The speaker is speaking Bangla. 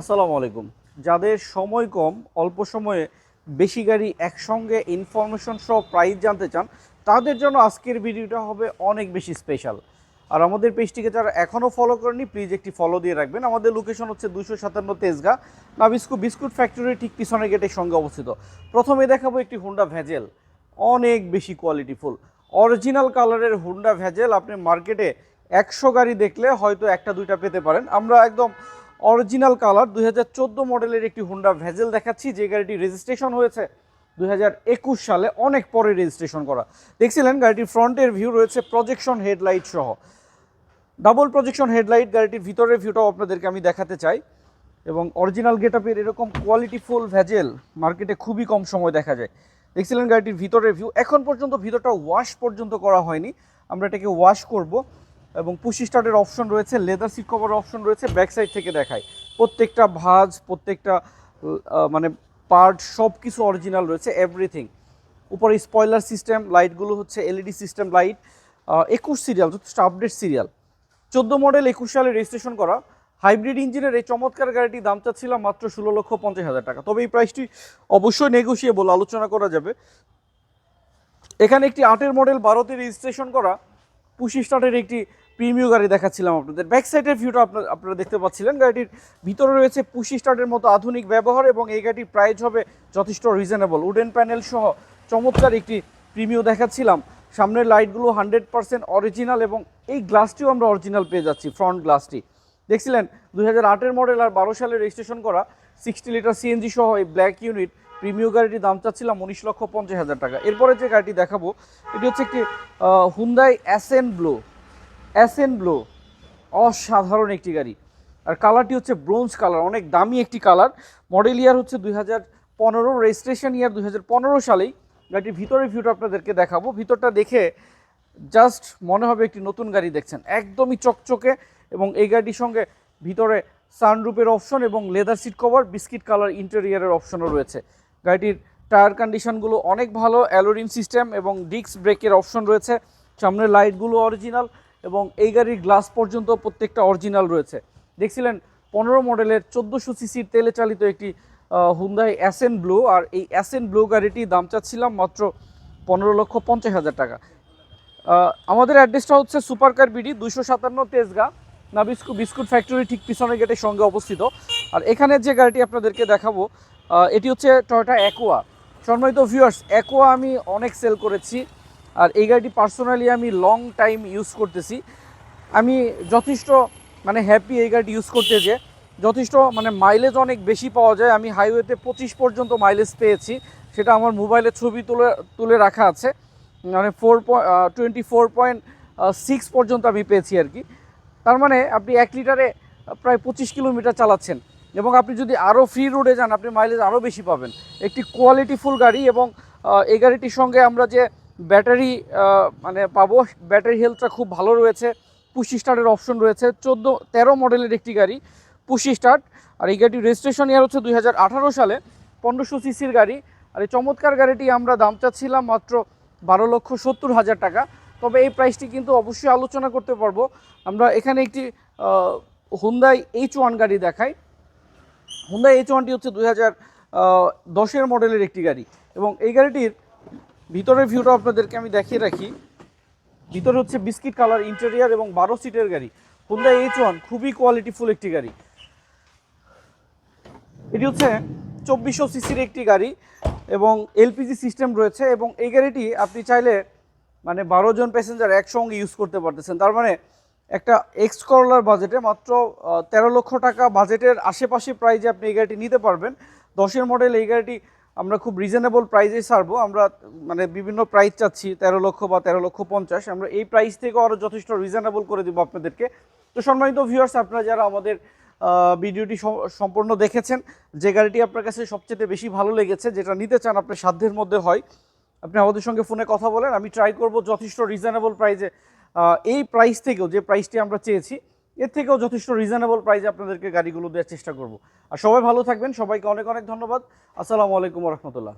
আসসালামু আলাইকুম। যাদের সময় কম, অল্প সময়ে বেশি গাড়ি একসঙ্গে ইনফরমেশন সহ প্রাইস জানতে চান, তাদের জন্য আজকের ভিডিওটা হবে অনেক বেশি স্পেশাল আর আমাদের পেজটিকে যারা এখনও ফলো করেনি প্লিজ একটি ফলো দিয়ে রাখবেন। আমাদের লোকেশন হচ্ছে দুশো সাতান্ন তেজগা, নাবিস্কু বিস্কুট বিস্কুট ফ্যাক্টরির ঠিক পিছনের গেটের সঙ্গে অবস্থিত। প্রথমে দেখাবো একটি হুন্ডা ভ্যাজেল অনেক বেশি কোয়ালিটিফুল অরিজিনাল কালারের হুন্ডা ভ্যাজেল আপনি মার্কেটে একশো গাড়ি দেখলে হয়তো একটা দুইটা পেতে পারেন। আমরা একদম অরিজিনাল কালার দুই হাজার চোদ্দ মডেলের একটি হুন্ডা ভ্যাজেল দেখাচ্ছি, যে গাড়িটি রেজিস্ট্রেশন হয়েছে দুই হাজার একুশ সালে, অনেক পরে রেজিস্ট্রেশন করা। দেখছিলেন, গাড়িটির ফ্রন্টের ভিউ রয়েছে প্রজেকশন হেডলাইট সহ। ডাবল প্রজেকশন হেডলাইট গাড়িটির ভিতরের ভিউটাও আপনাদেরকে আমি দেখাতে চাই। এবং অরিজিনাল গেটআপের এরকম কোয়ালিটিফুল ভ্যাজেল মার্কেটে খুবই কম সময় দেখা যায়। দেখছিলেন, গাড়িটির ভিতরের ভিউ এখন পর্যন্ত ভিতরটা ওয়াশ পর্যন্ত করা হয়নি। আমরা এটাকে ওয়াশ করব। এবং পুশি স্টার্টের অপশন রয়েছে লেদার সিট কভারের অপশন রয়েছে ব্যাক সাইড থেকে দেখায়। প্রত্যেকটা ভাঁজ, প্রত্যেকটা মানে পার্ট সব কিছু অরিজিনাল রয়েছে এভরিথিং উপরে স্পয়লার সিস্টেম লাইটগুলো হচ্ছে এলইডি সিস্টেম লাইট একুশ সিরিয়াল যথেষ্ট আপডেট সিরিয়াল চোদ্দ মডেল একুশ সালে রেজিস্ট্রেশন করা। হাইব্রিড ইঞ্জিনের এই চমৎকার গাড়িটির দাম চাচ্ছিলাম মাত্র ষোলো লক্ষ পঞ্চাশ হাজার টাকা। তবে এই প্রাইসটি অবশ্যই নেগোসিয়েবল আলোচনা করা যাবে। এখানে একটি আটের মডেল বারোতে রেজিস্ট্রেশন করা। পুশি স্টার্টের একটি প্রিমিয় গাড়ি দেখাচ্ছিলাম আপনাদের। ব্যাক সাইডের ভিউটা আপনার দেখতে পাচ্ছিলেন। গাড়িটির ভিতরে রয়েছে পুশি স্টার্টের মতো আধুনিক ব্যবহার এবং এই গাড়িটির প্রাইস হবে যথেষ্ট রিজনেবল উডেন প্যানেল সহ চমৎকার একটি প্রিমিয় দেখাচ্ছিলাম। সামনের লাইটগুলো হান্ড্রেড পার্সেন্ট অরিজিনাল এবং এই গ্লাসটিও আমরা অরিজিনাল পেয়ে যাচ্ছি ফ্রন্ট গ্লাসটি দেখছিলেন? দুই হাজার মডেল আর বারো সালে রেজিস্ট্রেশন করা সিক্সটি লিটার সিএনজি সহ এই ব্ল্যাক ইউনিট প্রিমিয় গাড়িটির দাম চাচ্ছিলাম উনিশ লক্ষ পঞ্চাশ হাজার টাকা। এরপরে যে গাড়িটি দেখাবো, এটি হচ্ছে একটি হুন্দাই অ্যাসেন ব্লো অ্যাসেন ব্লো অসাধারণ একটি গাড়ি। আর কালারটি হচ্ছে ব্রোঞ্জ কালার অনেক দামি একটি কালার মডেল ইয়ার হচ্ছে দুই হাজার পনেরো রেজিস্ট্রেশন ইয়ার দুই হাজার পনেরো সালেই। গাড়িটির ভিতরের ভিউটা আপনাদেরকে দেখাবো। ভিতরটা দেখে জাস্ট মনে হবে একটি নতুন গাড়ি দেখছেন। একদমই চকচকে এবং এই গাড়িটির সঙ্গে ভিতরে সানরুপের অপশন এবং leather seat cover biscuit colour ইন্টেরিয়ারের অপশনও রয়েছে। গাড়িটির টায়ার কন্ডিশনগুলো অনেক ভালো অ্যালোরিন সিস্টেম এবং ডিস্ক ব্রেকের অপশন রয়েছে। সামনের লাইটগুলো অরিজিনাল এবং এই গাড়ির গ্লাস পর্যন্ত প্রত্যেকটা অরিজিনাল রয়েছে। দেখছিলেন, পনেরো মডেলের চোদ্দোশো সিসির তেলে চালিত একটি হুন্দাই অ্যাসেন ব্লু আর এই অ্যাসেন ব্লু গাড়িটি দাম চাচ্ছিলাম মাত্র পনেরো লক্ষ পঞ্চাশ হাজার টাকা। আমাদের অ্যাড্রেসটা হচ্ছে সুপারকার বিডি দুশো সাতান্ন তেজগা, নাবিস্কু বিস্কুট ফ্যাক্টরি ঠিক পিছনের গেটের সঙ্গে অবস্থিত। আর এখানে যে গাড়িটি আপনাদেরকে দেখাবো এটি হচ্ছে টয়োটা অ্যাকোয়া সম্মানিত ভিউয়ার্স অ্যাকোয়া আমি অনেক সেল করেছি। আর এই গাড়িটি পার্সোনালি আমি লং টাইম ইউজ করতেছি। আমি যথেষ্ট মানে হ্যাপি এই গাড়িটি ইউজ করতে যে, যথেষ্ট মানে মাইলেজ অনেক বেশি পাওয়া যায়। আমি হাইওয়েতে পঁচিশ পর্যন্ত মাইলেজ পেয়েছি। সেটা আমার মোবাইলে ছবি তুলে তুলে রাখা আছে। মানে four twenty four point six পর্যন্ত আমি পেয়েছি আর কি। তার মানে আপনি এক লিটারে প্রায় পঁচিশ কিলোমিটার চালাচ্ছেন। এবং আপনি যদি আরও ফ্রি রোডে যান, আপনি মাইলেজ আরও বেশি পাবেন। একটি কোয়ালিটিফুল গাড়ি এবং এই গাড়িটির সঙ্গে আমরা যে ব্যাটারি মানে পাবো। ব্যাটারি হেলথটা খুব ভালো রয়েছে। পুশি স্টার্টের অপশন রয়েছে। চোদ্দ, তেরো মডেলের একটি গাড়ি, পুশি স্টার্ট। আর এই গাড়িটির রেজিস্ট্রেশন ইয়ার হচ্ছে দুই হাজার আঠারো সালে, পনেরোশো সিসির গাড়ি। আর এই চমৎকার গাড়িটি আমরা দাম চাচ্ছিলাম মাত্র বারো লক্ষ সত্তর হাজার টাকা। তবে এই প্রাইসটি কিন্তু অবশ্যই আলোচনা করতে পারব। আমরা এখানে একটি হুন্দাই এইচ ওয়ান গাড়ি দেখাই। হুন্দাই এইচ ওয়ানটি হচ্ছে দুই হাজার দশের মডেলের একটি গাড়ি। এবং এই গাড়িটির ভিতরের ভিউটা আপনাদেরকে আমি দেখিয়ে রাখি। ভিতরে হচ্ছে বিস্কিট কালার ইন্টেরিয়ার এবং বারো সিটের গাড়ি। হুন্ডা এইচ ওয়ান খুবই কোয়ালিটিফুল একটি গাড়ি। এটি হচ্ছে চব্বিশশো সিসির একটি গাড়ি এবং এলপিজি সিস্টেম রয়েছে এবং এই গাড়িটি আপনি চাইলে মানে বারো জন প্যাসেঞ্জার একসঙ্গে ইউজ করতে পারতেছেন। তার মানে একটা এক্স করলার বাজেটে মাত্র তেরো লক্ষ টাকা বাজেটের আশেপাশে প্রাইজে আপনি এই গাড়িটি নিতে পারবেন। দশের মডেল এই গাড়িটি আমরা খুব রিজনেবল প্রাইজে ছাড়বো। আমরা মানে বিভিন্ন প্রাইস চাচ্ছি, তেরো লক্ষ বা তেরো লক্ষ পঞ্চাশ। আমরা এই প্রাইস থেকেও আরও যথেষ্ট রিজনেবল করে দেবো আপনাদেরকে। তো সম্মানিত ভিউয়ার্স আপনারা যারা আমাদের ভিডিওটি সম- সম্পূর্ণ দেখেছেন, যে গাড়িটি আপনার কাছে সবচেয়ে বেশি ভালো লেগেছে, যেটা নিতে চান আপনার সাধ্যের মধ্যে হয়, আপনি আমাদের সঙ্গে ফোনে কথা বলেন। আমি ট্রাই করব যথেষ্ট রিজনেবল প্রাইজে এই প্রাইস থেকেও, যে প্রাইসটি আমরা চেয়েছি এর থেকেও যথেষ্ট রিজনেবল প্রাইজে আপনাদেরকে গাড়িগুলো দেওয়ার চেষ্টা করব। আর সবাই ভালো থাকবেন, সবাইকে অনেক অনেক ধন্যবাদ। আসসালামু আলাইকুম রহমতুল্লাহ।